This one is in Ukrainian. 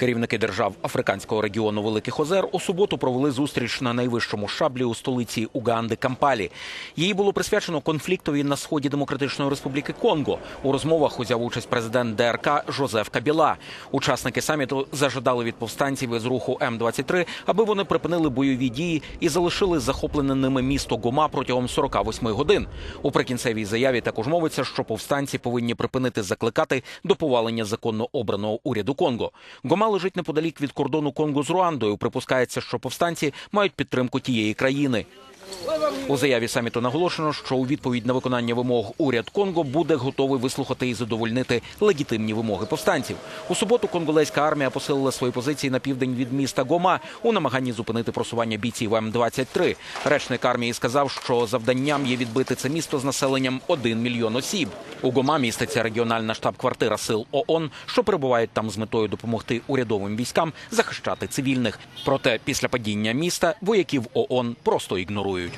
Керівники держав африканського регіону Великих Озер у суботу провели зустріч на найвищому шаблі у столиці Уганди Кампалі. Її було присвячено конфліктові на сході Демократичної Республіки Конго. У розмовах узяв участь президент ДРК Жозеф Кабіла. Учасники саміту зажадали від повстанців із руху М-23, аби вони припинили бойові дії і залишили захоплене ними місто Гома протягом 48 годин. У прикінцевій заяві також мовиться, що повстанці повинні припинити закликати до повалення законно обраного уряду Конго. Гома лежить неподалік від кордону Конго з Руандою. Припускається, що повстанці мають підтримку тієї країни. У заяві саміту наголошено, що у відповідь на виконання вимог уряд Конго буде готовий вислухати і задовольнити легітимні вимоги повстанців. У суботу конголезька армія посилила свої позиції на південь від міста Гома у намаганні зупинити просування бійців М-23. Речник армії сказав, що завданням є відбити це місто з населенням 1 мільйон осіб. У Гома міститься регіональна штаб-квартира сил ООН, що перебувають там з метою допомогти урядовим військам захищати цивільних. Проте після падіння міста вояків ООН просто ігнорують.